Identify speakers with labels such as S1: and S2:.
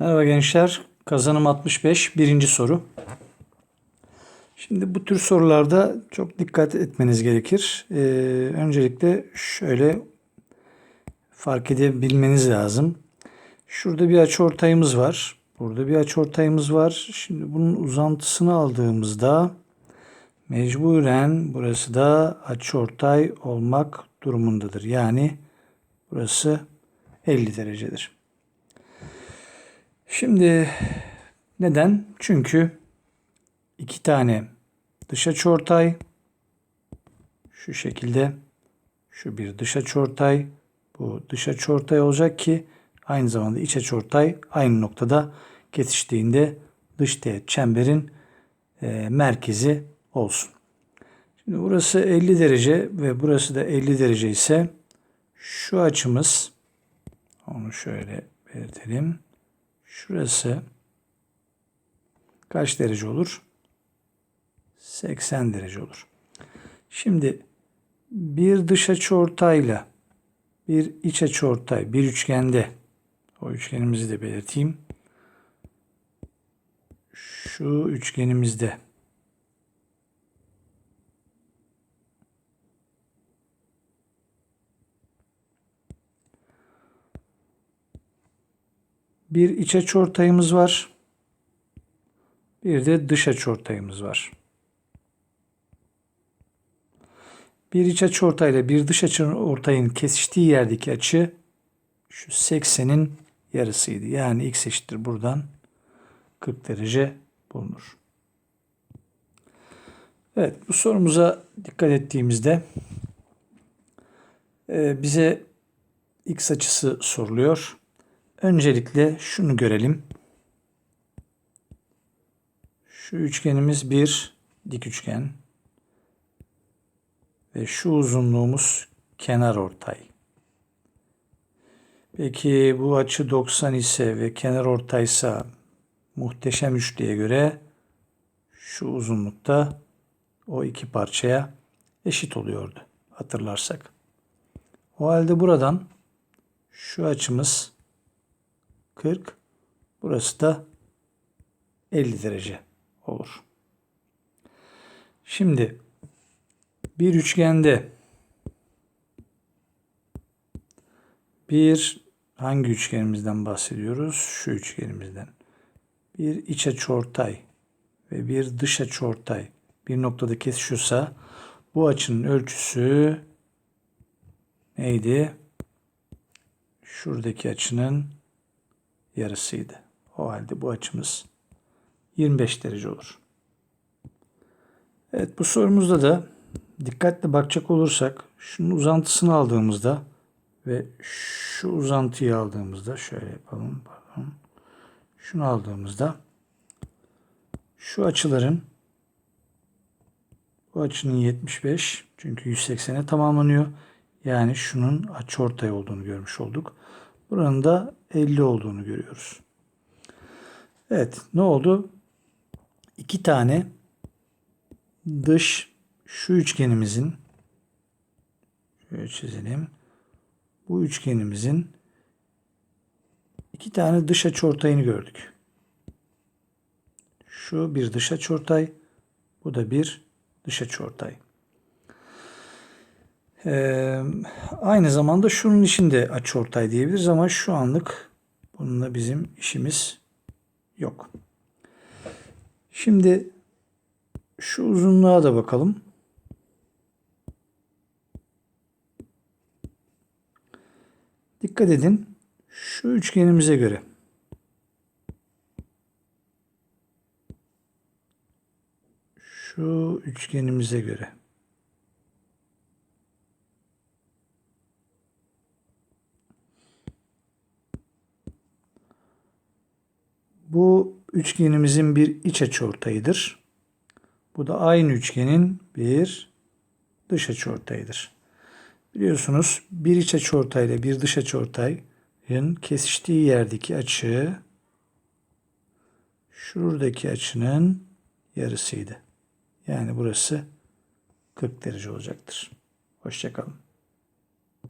S1: Merhaba gençler. Kazanım 65. Birinci soru. Şimdi bu tür sorularda çok dikkat etmeniz gerekir. Ee, öncelikle şöyle fark edebilmeniz lazım. Şurada bir açıortayımız var. Burada bir açıortayımız var. Şimdi bunun uzantısını aldığımızda mecburen burası da açıortay olmak durumundadır. Yani burası 50 derecedir. Şimdi neden? Çünkü iki tane dış açıortay şu şekilde şu bir dış açıortay bu dış açıortay olacak ki aynı zamanda iç açıortay aynı noktada kesiştiğinde dış teğet çemberin e, merkezi olsun. Şimdi burası 50 derece ve burası da 50 derece ise şu açımız onu şöyle belirtelim. Şurası kaç derece olur? 80 derece olur. Şimdi bir dış açıortayla bir iç açıortay bir üçgende o üçgenimizi de belirteyim. Şu üçgenimizde bir iç açıortayımız var. Bir de dış açıortayımız var. Bir iç açıortayla bir dış açıortayın kesiştiği yerdeki açı şu 80'in yarısıydı. Yani x eşittir buradan 40 derece bulunur. Evet bu sorumuza dikkat ettiğimizde e, bize x açısı soruluyor. Öncelikle şunu görelim. Şu üçgenimiz bir dik üçgen. Ve şu uzunluğumuz kenar ortay. Peki bu açı 90 ise ve kenar ortaysa muhteşem üçlüye göre şu uzunlukta o iki parçaya eşit oluyordu hatırlarsak. O halde buradan şu açımız 40. Burası da 50 derece olur. Şimdi bir üçgende bir hangi üçgenimizden bahsediyoruz? Şu üçgenimizden. Bir iç açıortay ve bir dış açıortay bir noktada kesişiyorsa bu açının ölçüsü neydi? Şuradaki açının yarısıydı. O halde bu açımız 25 derece olur. Evet bu sorumuzda da dikkatle bakacak olursak şunun uzantısını aldığımızda ve şu uzantıyı aldığımızda şöyle yapalım pardon. Şunu aldığımızda şu açıların bu açının 75 çünkü 180'e tamamlanıyor. Yani şunun açıortay olduğunu görmüş olduk. Buranın da 50 olduğunu görüyoruz. Evet ne oldu? İki tane dış şu üçgenimizin şöyle çizelim. Bu üçgenimizin iki tane dış açıortayını gördük. Şu bir dış açıortay, bu da bir dış açıortay. Ee, aynı zamanda şunun içinde açıortay diyebiliriz ama şu anlık bununla bizim işimiz yok. Şimdi şu uzunluğa da bakalım. Dikkat edin. Şu üçgenimize göre şu üçgenimize göre Bu üçgenimizin bir iç açıortayıdır. Bu da aynı üçgenin bir dış açıortayıdır. Biliyorsunuz bir iç açıortay ile bir dış açıortayın kesiştiği yerdeki açı şuradaki açının yarısıydı. Yani burası 40 derece olacaktır. Hoşçakalın.